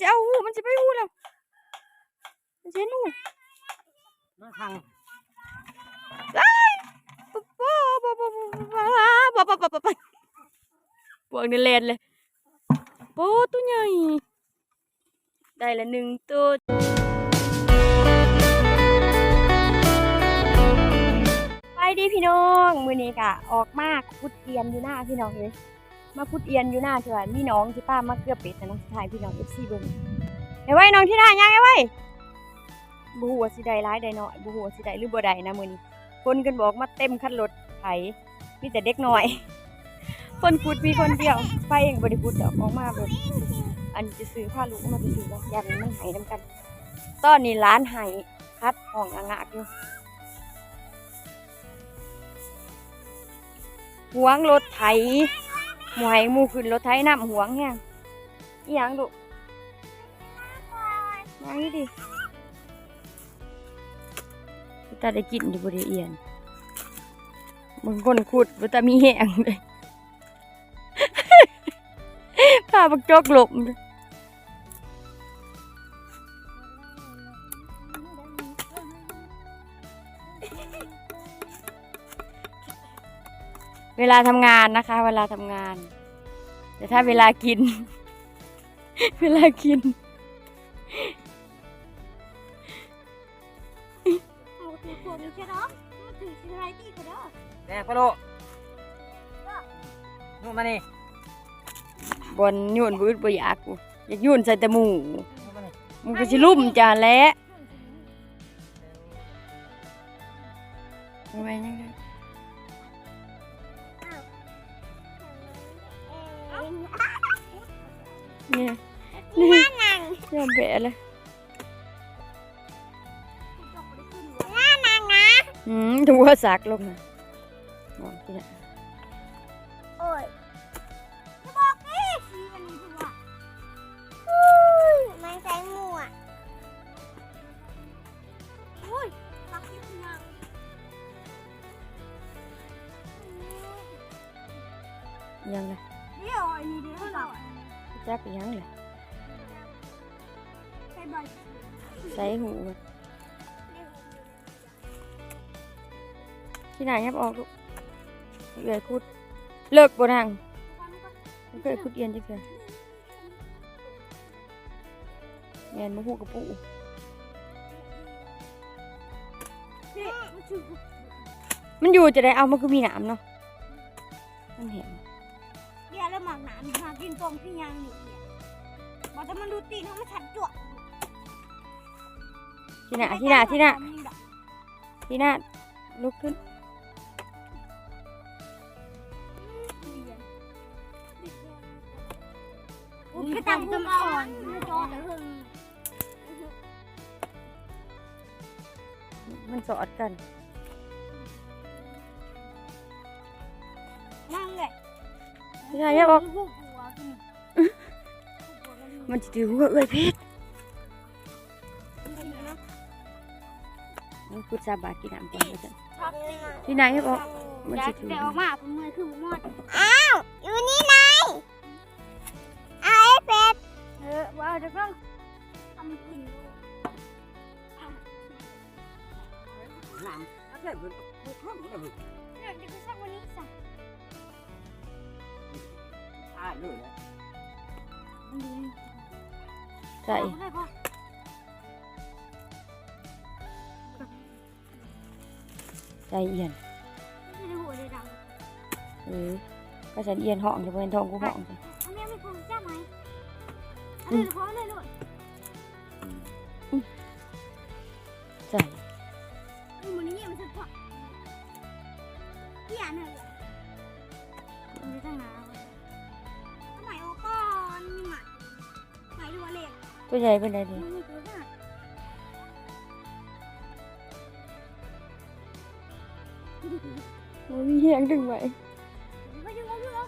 จะเอาหูมันจะไปหูแล้วมันจะเห็นหูมาทางป๊บป๊บป๊บป๊บป๊บป๊บป๊บป๊บป๊บป๊บพวกนี้เล่นเลยโอ้ตัวใหญ่ได้ละหนึ่งตัวไปดีพี่น้อง มือนี้กะออกมากพุดเอียนอยู่หน้าพี่น้องเลย มาพุดเอียนอยู่หน้าที่ว่ามีน้องที่ป้ามาเกือบเป็ดนะน้องชายพี่น้องเอฟซีเบิ้งไอ้ไว้น้องที่หน้ายังไอ้ไว้บูหัวสิได้ร้ายได้น้อยบูหัวสิได้หรือบ่ได้นะมือนี้คนกันบอกมาเต็มคันรถไถมีแต่เด็กน้อย คนพุดมีคนเดียวไปเองบริพุดดอกออกมาแบบอันจะซื้อผ้าลูกมาซื้อแล้วยันมันหายน้ำกันตอนนี้ร้านหายคัดห้องอ่างอยู่หวงรถไถ หมวยมูขึ้นรถไถน้ำหวงแฮงอีหยังดุยังนี่ดิตาได้กินอยู่บริเอียนมึงคนขุดบุตามีแหงเลยพาบักจกหลบเลย เวลาทำงานนะคะ เวลาทำงาน แต่ถ้าเวลากิน เวลากินเอาถือขวดอยู่แค่เนาะมันถือชิ้นอะไรตีก็ได้แดงปะโลนู่นมานี่บนยุ่นบืดบ่อยากกูอยากยุ่นใส่แต่หมูนู่นมานี่มึงก็สิลุ่มจานแหล้ว มถูกสักลงนะมองที่นี่ หนครับออกลูกเกิดคุด เลิกบ่นางเกิดคุดเอียนจังเถอะแมนมาหูกับปู่มันอยู่จะได้เอามันก็มีหนามเนาะ มันเห็นเดี๋ยวเราหมักหนามมากินตรงที่ยังอยู่เนี่ยบอกจะมันดูตีนเขาไม่ฉันจวดที่หน้าที่หน้าที่หน้าที่หน้าลุกขึ้น cái tầm tâm còn nó cho tới hương มันสอดกัน mang lại ยางแยกออก มันจะถือหัวเอ้ยเพชรมันพูดซาบากินน้ำก่อนแล้วจ้ที่ไหนายแบกออก มันจะถือ แต่ออกมาผมมื่อคือหมดอ้าว กินน้ำอะไรเบิดเบิดข้างนี่เลยเดี๋ยวจะไปสักวันนี้สักตายเลยนะใส่ได้ปะใส่เอียนไม่ได้หัวเลยดังเออก็ฉันเอียนห้องจะเป็นทองกูห้องจ้ะอันนี้ไม่คงจ้าไหมอันนี้พอเลยลูกใส่ ตัวใหญ่เป็นไรดีมันมีตัวหน้ามันมีเฮียงดึงไว้ไปดูเอาดูเอา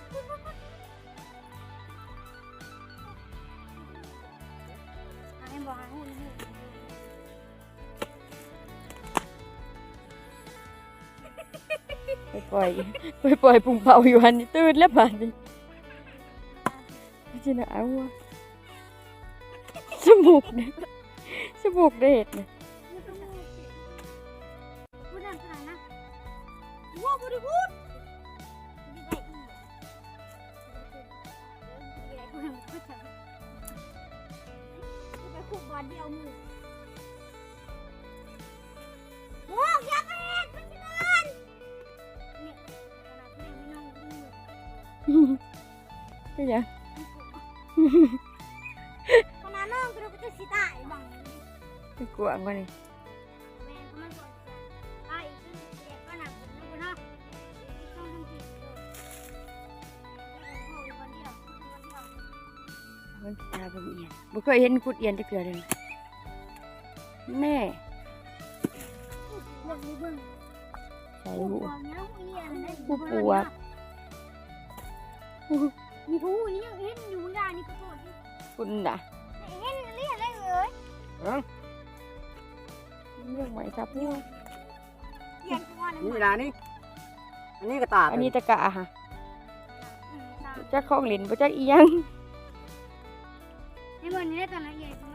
ให้บอกให้หุ่นไปปล่อยไปปล่อยปุงเป่าอยู่อันนี้ตื่นแล้วบาดนี้ไม่ใช่หนาวอะส มูกเนี่ยสมูกเด็ดเนี่ยพูดดังขนาดนะว้าวบริบูรณ์ดีใจอีกดีใจคนพูดถึงไปขุบบอลเดียวมือโอ้ยยักษ์เอ็ดมันจะนอนเนี่ยขนาดนี้ไม่นอนมือเป็นหยัง เป็นกลัวกว่านี่แม่ก็มันก่อนจะตายอีกทีเด็กก็หนักคนนึงเนาะต้องทำผิดเลยโอ้ยวันเดียววันเดียวมันตาเป็นเอียนบ่เคยเห็นกุดเอียนจะเกลือเลยแน่เบิ่งเบิ่งใส่ผู้หูปวดเนี้ยผู้เอียนได้ผู้ปวดมีผู้นี่ยังเห็นอยู่ได้นี่ก็ปวดอยู่คุณด่ะเห็นเรียกอะไรเอ่ย เอ้าเรื่องไหมครับเนี่ยเอียนตัวนึงนี่ล่ะนี่อันนี้ก็ตาอันนี้ตะกะค่ะอืมตายจักของหลินบ่จักอีหยังในวันนี้ตอนนั้นเอียน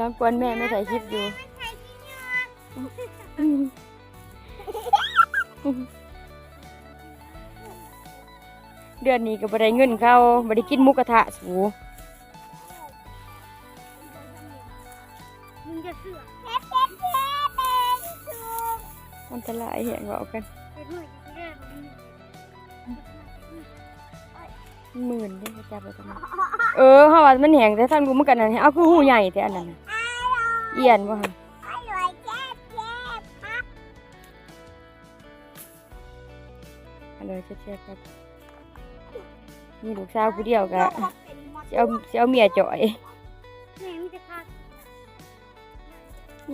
เดี๋ยวลองกวนแม่ไม่ใส่คลิปอยู่เดือนนี้ก็บได้เงินเข้าบได้กินมูกกระทะสูมึงจะเสือกเฮ็ดเฮ็ดเฮ็ดเป็นสูงอันตรายเห็นเว้ากันหมื่นเด้จับไปตรงนั้เออเฮาว่ามันแหงแต่ท่างกูมันกันนั่นเอาคือหูใหญ่แต่อันนั้น เอียนบ่ฮะอร่อยแซ่บแซ่บครับนเลยเช็ดๆครับมีลูกสาวผู้เดียวก็สิเอาสิเอาเมียจ่อยแม่มีแต่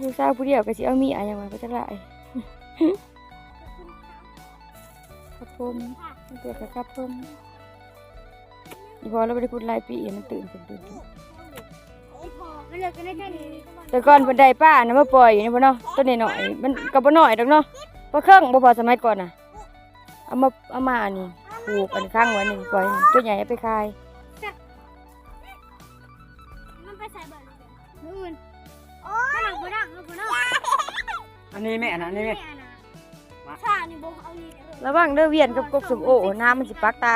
ลูกสาวผู้เดียวก็สิเอาเมียยังว่าบ่จักหลายครับผมเกิดกับครับผมอีพอเราบ่ได้พูดลายปีมันตื่นขึ้นตื่น มันเหลือกันได้แค่นี้แต่ก่อนเพิ่นได้ป้านะมาปล่อยนี่บ่เนาะตัวนี้หน่อยมันก็บ่น้อยดอกเนาะพอเครื่องบ่พอสมัยก่อนน่ะเอามาเอามาอันนี้ปลูกอันข้างไว้นี่ปล่อยนี่ตัวใหญ่เอาไปขายมันไปใส่เบิร์ดมืออื่นมันหนักบ่ดักบ่ดักอันนี้แม่นะอันนี้แม่ชานี่บ่เอานี่เด้อระวังเด้อเวียนกับกกสมโอน้ำมันสิปักตา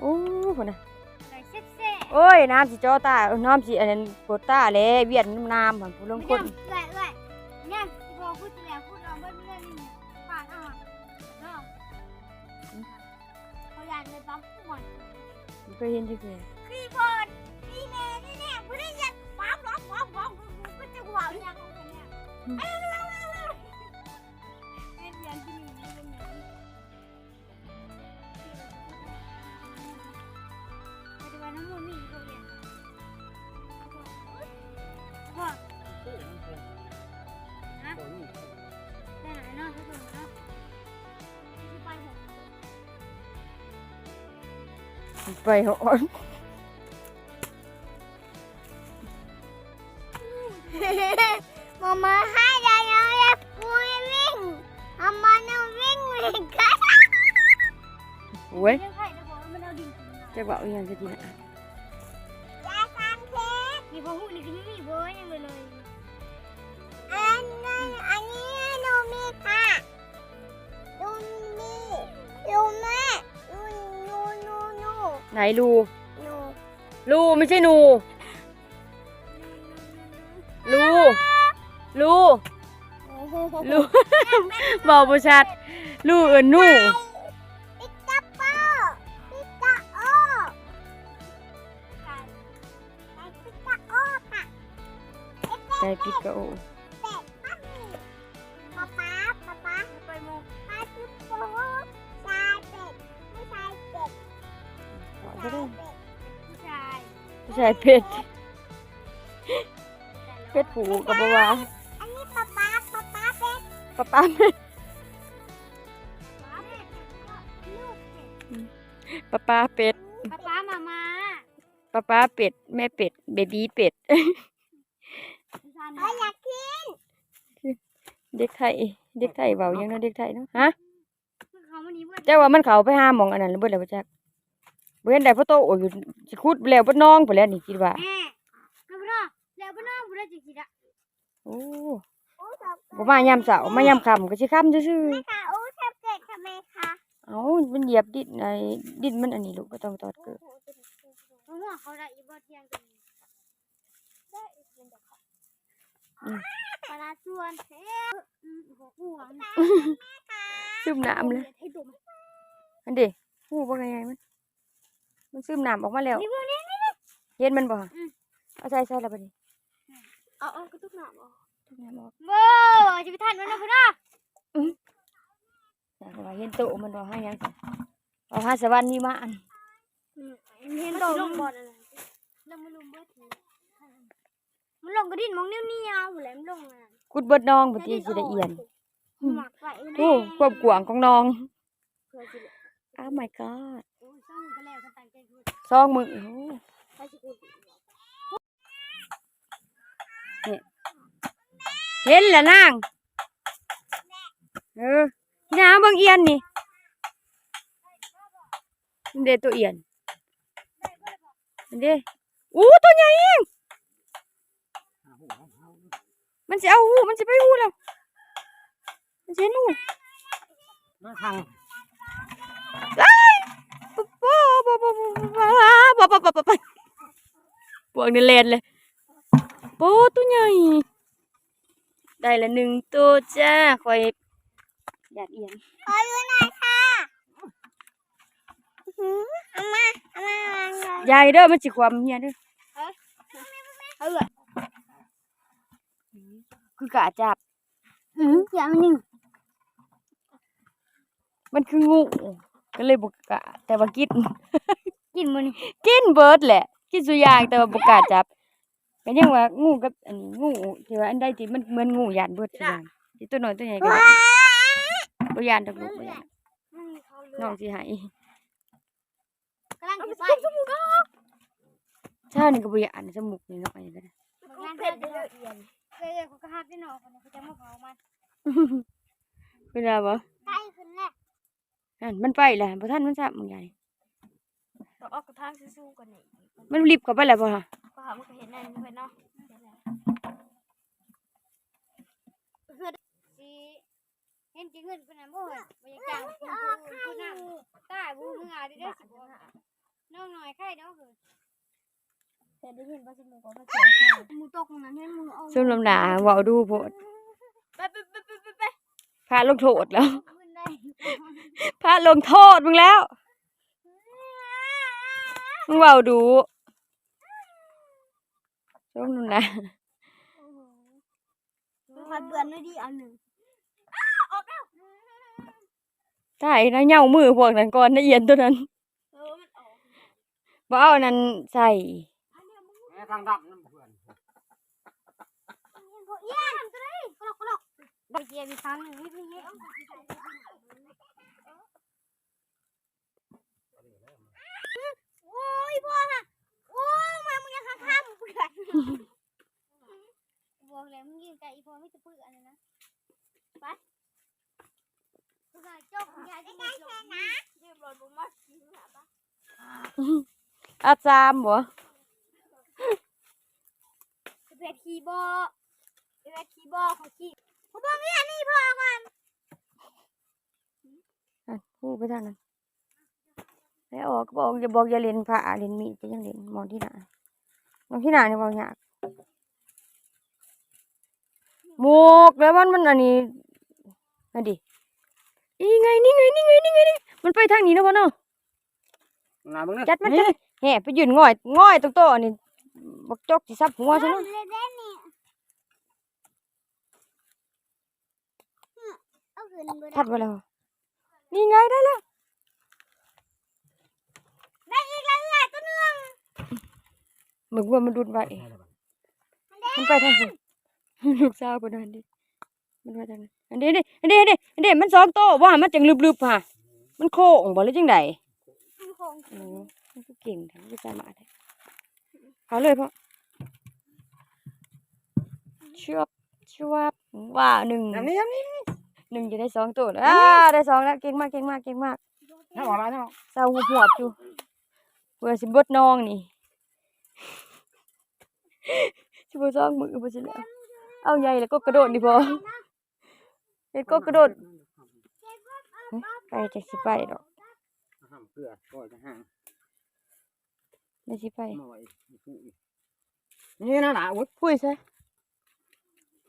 โอ้พุ่นน่ะอร่อยแซ่บแซ่บโอ้ยน้ำสิจ่อตาเออน้ำสิอันนั้นปวดตาแลเวียนน้ำหั่นผู้ลงไม่คต้อนงเอื่อยเอื่อยเนี่ยพอพูดแล้วพูดเอาเบิ้ลเรื่องนี้ปาดเอาเนาะเขาอยากเลยปั๊มหมดเคยเห็นที่เคยพี่บอลพี่แม่นี่เนี่ยผู้ได้ยันปั๊มร้องร้องร้องก็จะหัวยังเนี่ยเอ้ย ปัจจุบันน้ำมันมีเขาเรียนพ่อได้ไหนเนาะทุกคนเนาะที่ มีพอหูนี่ก็ไม่มีเบอยังเลยเลยอันนั้นอันนี้หนูมีค่ะดูมีดูแม่ดูนูนูนูไหนรูนูรูไม่ใช่หนูรูรูรูบอกบ่ชัดรูเอินนู ไก่ปิกะโอเป็ดป้ามีป๊าป๊าป๊าป๊าไปโมป้าจุ๊บโป๊ชายเป็ดผู้ชายเป็ดบอกบ่ได้ผู้ชายผู้ชายเป็ดปเป็ดผูกับบัวาอันนี้ป๊าป๊าป๊าป๊าเป็ดป้าป้าเป็ดป๊าเป็ดลูกเป็ดป้าป้าเป็ดป๊าป๊ามามาป้าป้าเป็ด แม่เป็ด เบบี้เป็ด เอออยากกินเด็กไทยเด็กไทยเบายังเนาะเด็กไทยเนาะฮะเขาวันนี้เพื่อนเจ้าว่ามันเขาไปหาหมองอันนั้นหรือเบ่แล้วบ่จักบ่เห็นได้พ่อโตโอ้ยสิขุดแล้วบ่น้องพุ่นแหล้วนี่คิดว่าแม่เอาไปเนาะแล้วไปเนาะบุได้จะกินอะโอ้โอ้ชอบบ่มายามเช้ามายามค่ำก็สิค่ำซื่อแม่ค่ะโอ้ชอบเกิดทำไมคะๆเอ้ามันเหยียบดินไอ้ดินมันอันนี้ลูกบ่ต้องตอดเกิดมะม่วงเขาได้อีบอเที่ยงกันได้อีกเป็นเด็กเขา ปลาชวนเฮ้ยอืมหัวห่วงซึมน้ำเลยให้ดูมันอันเด้ฮู้บ่ไงมัน มันซึมน้ำออกมาแล้วนี่พวกนี้เห็นมันบ่ฮะอืมเอาใส่ใส่แล้วบัดนี้เอาเอากระตุกหนามเอาทุกน้ำออกโว้จะไปทานมันนะพุ่นอะอยากว่าเห็นโตมันบ่หาหยังซะเอาหาสวรรค์นี่มาอันเห็นดอกลงบอลอะไรลงมาลุมเบิดที มันลงกระดิ่งมองนิ้วนี่ยาวแหลมลงอะขุดเบิดน้องบ่ติสิได้เอียนหมักไว้โอ้ความกว้างของน้องเพื่อสิ Oh my god โอ้ยช่างก็แล้วกันตั้งใจพูดซองมือโอ้ใครสิพูดเห็นแล้วนาง เออพี่นางเบิ่งเอียนนี่มันเด้ตัวเอียนมันเด้อู้ตัวใหญ่เอง มันสิเอาหูมันสิไปหูแล้ว มันสิเห็นหูมาทางป๊บป๊บป๊บป๊บป๊บป๊บป๊บป๊บป๊บป๊บพวกนี้เล่นเลยโอ้ตัวใหญ่ ได้ละหนึ่งตัวจ้าคอยอยากเอียนขออยู่หน่อยค่ะเอามาเอามาเอามาใหญ่เด้อมันสิความเฮียเด้อเอาเลย คือกะจับ อืมอย่างหนึ่งมันคืองูก็เลยบ่กะแต่ว่ากิน กินมันกินเบิดแหละ กินสุอยางแต่ว่าบ่กล้าจับก็ยังว่างูกับอันนี้งูที่ว่าอันใดที่มันเหมือนงูยานเบิดสุอยางที่ตัวน้อยตัวใหญ่ก็บ่ยานดอกลูกบ่ยานน้องสิให้กำลังจะไปชานี่ก็บ่ยานสมุกนี่น้อยก็ได้งานเผ็ดเยอะเอียนเคยเขาก็หักที่นอกคนเขาจะมาเผามันเวลาบ่ใกล้ขึ้นแล้วนั่นมันไปแล้วบ่ทันมันซับมึงใหญ่ต้องออกกระทางสู้ๆก่อนนี่มันรีบเข้าไปแล้วบ่ฮะก็หามันก็เห็นนั่นเพื่อนเนาะคือสิเห็นจริงเงินเป็นอะไรบ่เห็นบ่อยากจ้างคุณคุณคุณนั่งตายบูมึงอาได้ได้สิบ่น้องหน่อยไข่เนาะคือ แต่ได้ยินว่าสิมึงก็มาเจอมูตกนั้นให้มึงเอาซุ่มลำหนาเว้าดูโพดไปไปไปไปไปไปพาลงโทษแล้วมึงได้พาลงโทษมึงแล้วมึงเว้าดูซุ่มลำหนามาเบือนไม่ดีอันหนึ่งใช่นะเหย่ามือพวกนั้นก่อนนะเอียนตัวนั้น เออมันออก บ่เอาอันนั้นใส่ จะทางดับน้ำเพื่อนเยี่ยมตัวนี้กลอกกลอกไปเจียมีครั้งหนึ่งนี่นี่โอ้ยบัวมาโอ้มามึงยังข้างข้ามเพื่อนบอกแล้วมึงยืนไกลอีพอไม่จะเปื่อนเลยนะไปคุณยายจบคุณยายจลงนะยืมรถบุ้มมากินหรอปะอาจารย์บัวะเป็นคีย์บอร์ดจะเป็นคีย์บอร์ดของคีย์ผมบอกนี่อันนี้พ่อก่อนอะพูดไปทางนั้นแล้วออกก็บอกอย่าบอกอย่าเล่นผ้าเล่นมีดจะยังเล่นมองที่หน้ามองที่หน้านี่บ่ยากหมวกแล้วมันมันอันนี้อันดินี่ไงนี่ไงนี่ไงนี่ไงนี่มันไปทางนี้นะพ่อเนาะนาเบิ่งนะจัดมันจัดแห่ไปยืนง่อยง่อยตรงโต๊ะนี่ บักจกสิซับหัวซะเนาะเล่นเล่นนี่เอาคืนบ่ได้ทัดไว้แล้วนี่ไงได้แล้วได้อีกแล้วแหละตัวหนึงเหมือนว่ามันดุดไว้มันไปทางนู้นลูกสาวเพิ่นว่าอันนี้มันว่าจังนั้นอันนี้ดิอันนี้อันนี้อันนี้มันสองโตะว่ามันจังลึบๆค่ะ มันโค้งบ่หรือจังไดมันคงอือมันก็เก่งทั้งก็สามารถได้ เอาเลยพ่อชวบชวบว่าหนึ่งอันนี้อันนี้หนึ่งจะได้สองตัวแล้วอ่าได้สองแล้วเก่งมากเก่งมากเก่งมากน้าบอกอะไรเนาะเศร้าหัวหวบอยู่เพื่อสิเบดน้องนี่ชิบะซ่องมือบ่สิแล้วเอาใหญ่แล้วก็กระโดดดิพอเฮ็ดก็กระโดดไปจักสิไปดอก ห้ามเกลือก่อนจะห่างไม่สิไปมาไว้นี่นะหนาอุ้ยพุ้ยซะ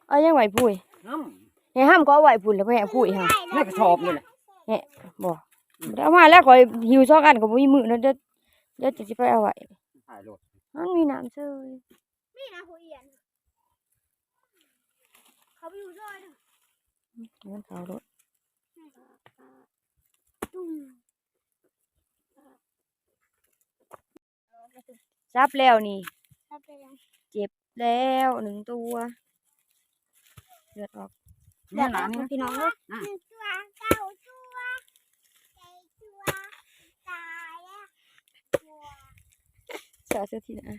เอายังไหวพุ้ยน้ให้ห้ามก็เอาไหวพุ่นแล้วไปให้พุ้ยห่าำนี่กระสอบนี่แหละบ่เอามาแล้วข่อยหิวซอกอันก็บ่มีมือแล้วเดี๋ยวเดี๋ยวจะสิไปเอาไว้ถ่ายรถมันมีน้ำเซยนี่นะหัวเอียนเขาไปอยู่ด้วยนะมันเขารถตุ่ม จับแล้วนี่ถ้าเป็นยังแล้วหนึ่งตัวเลือดออกนี่หนานี่พี่น้องเลยหนึ่งตัวเก้าตัวใจตัวตายอะตัวเสือเสื้อที่นะ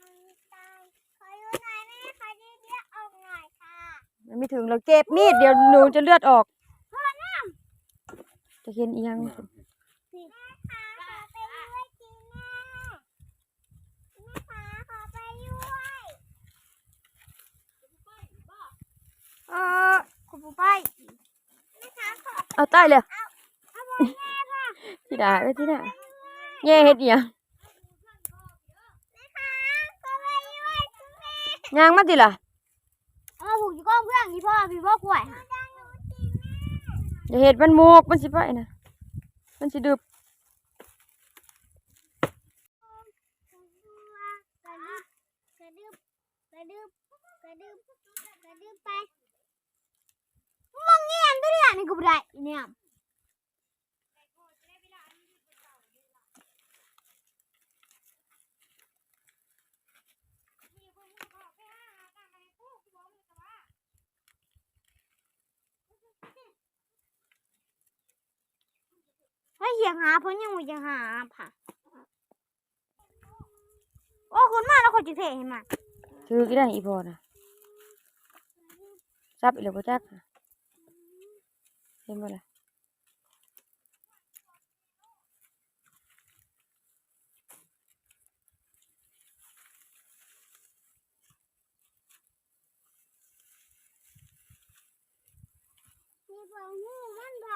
มันตายขออยู่หน่อยแม่ขอดีเดียวออกหน่อยค่ะมันไม่ถึงเราเก็บมีดเดี๋ยวหนูจะเลือดออกจะเห็นอีหยัง แม่ค่ะขอไปด้วยจีแม่แม่ค่ะขอไปด้วย เออคุณปู่ไปเอาใต้เลยเลแม่ค่ะที่ด่าที่ด่าแย่เฮ็ดอีหยังแม่ค่ะขอไปด้วยคุณแม่ยางมาติล่ะเอาผูกอยู่ก้องเพื่อนนี่พ่อพี่พ่อกล้วยอย่าเฮ็ดมันโมกมันสิไปนะมันสิดึบกระดึบกระดึบกระดึบกระดึบไป นี่กูไม่ได้เนี่ยให้เหยียงหาเพิ่นยังไม่ยังหาผ่ะโอ้คุณมาแล้วคนจะเทเห็นไหมถือกี่ได้อีพอน่ะจับอีกแล้วบ่จักนะ เห็นบ่ล่ะมีเบอร์หูมันบ่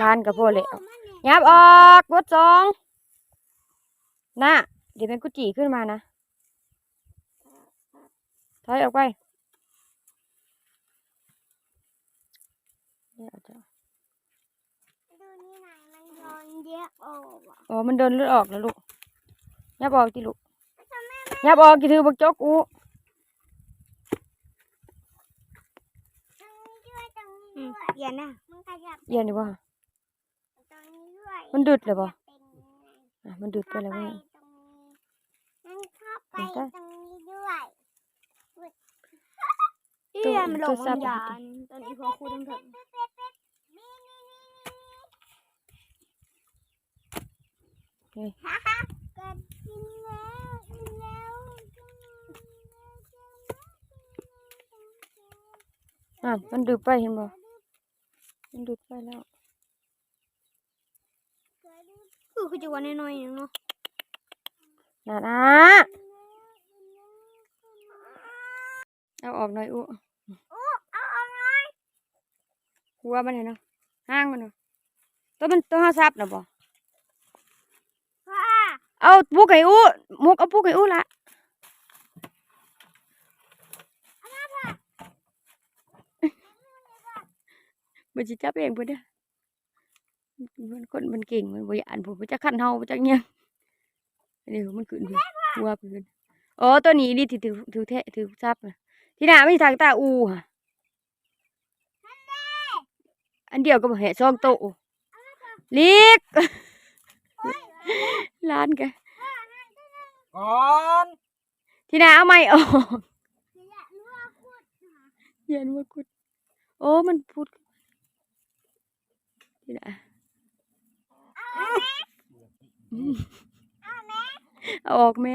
ลานก็พอแล้วหูมันเนี่ยยับออกกดสองน่ะ เดี๋ยวเป็นกุจีขึ้นมานะ ถอยออกไปเนี่ยเอาจ้ะ ดูนี่ไหนมัน โดนเยอะโอ้ว่ะอ๋อมันเดินเลือดออกแล้วลูกยับออกติลูกยับออกกี่ถือบักจกอูตรงนี้ด้วยตรงนี้ด้วยเดี๋ยวนะมันขยับเอียนดีบ่ตรงนี้ด้วยมันดึดเลยบ่เป็นยังไงอะมันดึดไปเข้าแล้วไปแม่ตรงนี้มันเข้าไปมันก็ตรงนี้ด้วยเอี้ยมันหลงวิญญาณตอนนี้พอคูต้องถึง เฮ้ย ฮ่าฮ่าเกิดกินแล้วกินแล้ว อะมันดึดไปเห็นบ่มันดึดไปแล้วคือคือจะวันน้อยๆเนาะน่ะนะเอาออกหน่อยอูอู้เอาเอาหน่อยหัวมันเห็นเนาะห้างมันเนาะตัวมันตัวห้าซับนะบ่พ่อ เอาปุกไก่อู้มุกเอาปุกไก่อู้ละมันสิจับเองเพิ่นเด้อมันคนมันเก่งมันบ่อยานผมมันจะขั้นเฮาบ่จักเนี่ยอันนี้มันขึ้นหัวเพิ่นอ๋อตัวนี้นี่ถือถือแทะถือซับนะที่หน้าไม่ทางตาอูค่ะอันเดียวก็บ่แห่ซองโตลิก ล้านแกก่อนที่หน้าเอาไม่ออกขียนว่าคุด โอ้ มันพูดที่ไหนอืมเอาออกไหม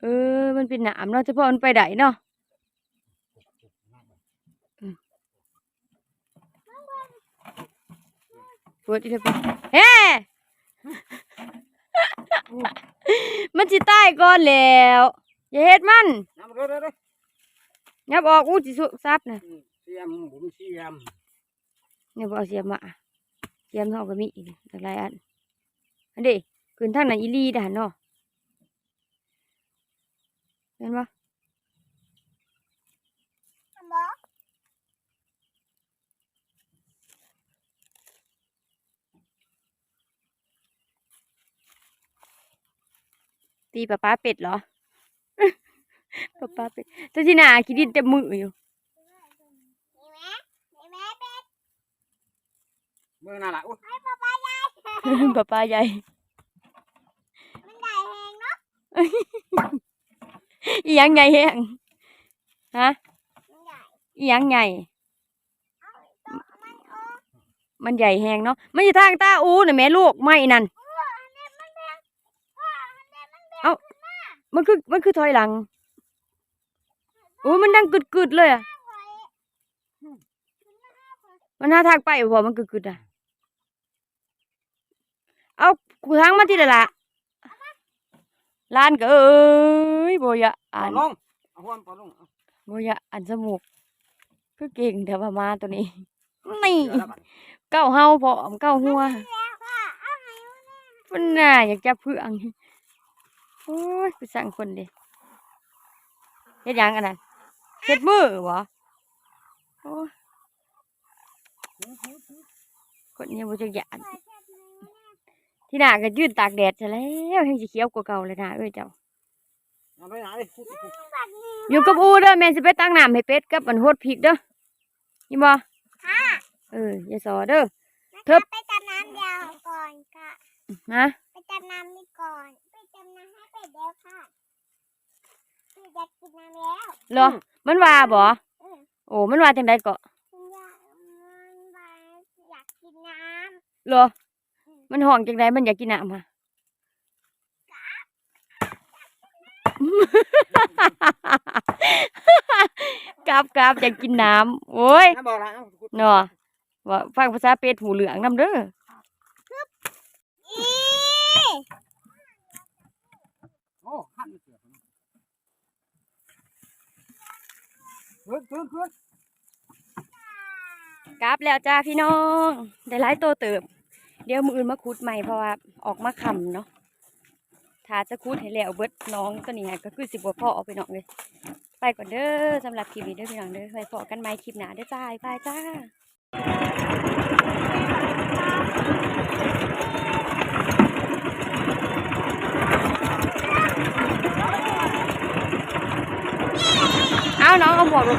เออ มันเป็นหนามเนาะเฉพาะมันไปไหนเนาะอืม ปวดอีกแล้วปะเฮ้มันสิตายก่อนแล้วอย่าเฮ็ดมันน้ำเด้อเด้อเด้อยับออกอู้สิสุซับนะอืมเสียมบุญเสียมเนี่ยบ่เอาเสียมมาอะเสียมเฮาก็มีอีกหลายอันอันเด้ขึ้นทางนั้นอีหลีด่านเนาะเห็นบ่ บอก ตีป้าป้าเป็ดเหรอป้าป้าเป็ดเจ้าที่นาคิดดินเต็มมืออยู่นี่แม่นี่แม่เป็ดเมื่อนั่นล่ะอุ้ยให้ป๊าป๊าใหญ่ป้าป้าใหญ่มันใหญ่แหงเนาะอีหยังใหญ่แฮงฮะมันใหญ่อีหยังใหญ่เอาตัวมันออกมันใหญ่แฮงเนาะมันอยู่ทางตาอูน่ะแม่ลูกไม่นั่นเอออันนี้มันแดงพ่ออันนี้มันแดง เอ้า มันคือมันคือถอยหลังโอ้ยมันดังกึดๆเลยอะไว้มันหาทางไปบ่มันกึดๆอะเอากูทางมาที่ละละลานก็เอ้ยบ่อยะปออ่านลงเอาหัวปอนลงเอาบ่อยะอ่านสมุกคือเก่งแต่ว่ามาตัวนี้นี่เดี๋ยวแล้วบัดเก้าเฮาพร้อมเก้าหัวแล้วพ่อเอาให้มันมันน่าอยากจับเพื่องโอ้ยไปสั่งคนดิเฮ็ดหยังอันนั้นเฮ็ดมือบ่โอ้ยคนนี้บ่จักหยานเปิดแค่นี้ที่หน้าก็ยืนตากแดดซะแล้วยังสิเขียวกว่าเก่าเลยนะเอ้ยเจ้าเอาไปไหนพูดพูดบัดนี้อยู่กับอูเด้อแม่สิไปตั้งน้ำให้เป็ดกับมันโหดพริกเด้อยินบ่ค่ะเอออย่าสอเด้อนะเทิคะบไปจำน้ำยาวก่อนค่ะฮะไปจำน้ำนี่ก่อนไปจำน้ำให้เป็ดเดียวค่ะคืออยากกินน้ำแล้วเหรอ มันว่าบ่อืมโอ้ มันว่าจังไดก็คุณยายมันว่าอยากกินน้เหรอ มันห้องจังไดมันอยากกินน้ำค่ะกราบกราบอยากกินน้ำโอ้ยน้ำบอกละเอาพูดเนาะว่าฟังภาษาเป็ดหูเหลืองนํเด้อำอี โอ้ขั้นเสือ ขึ้นขึ้นขึ้นกราบแล้วจ้าพี่น้อง ได้หลายโตเติบ เดี๋ยวมืออื่นมาขุดใหม่เพราะว่าออกมาคำเนาะถ้าจะขุดให้แล้วเบิดน้องตัวนี้ก็คือสิบ่พอเอาไปน้องเลย ไปก่อนเด้อสำหรับคลิปนี้เด้อพี่น้องเด้อไว้พอกันใหม่คลิปหน้าเด้อจ้าบายจ้า เอา น้องเอาหมวกลง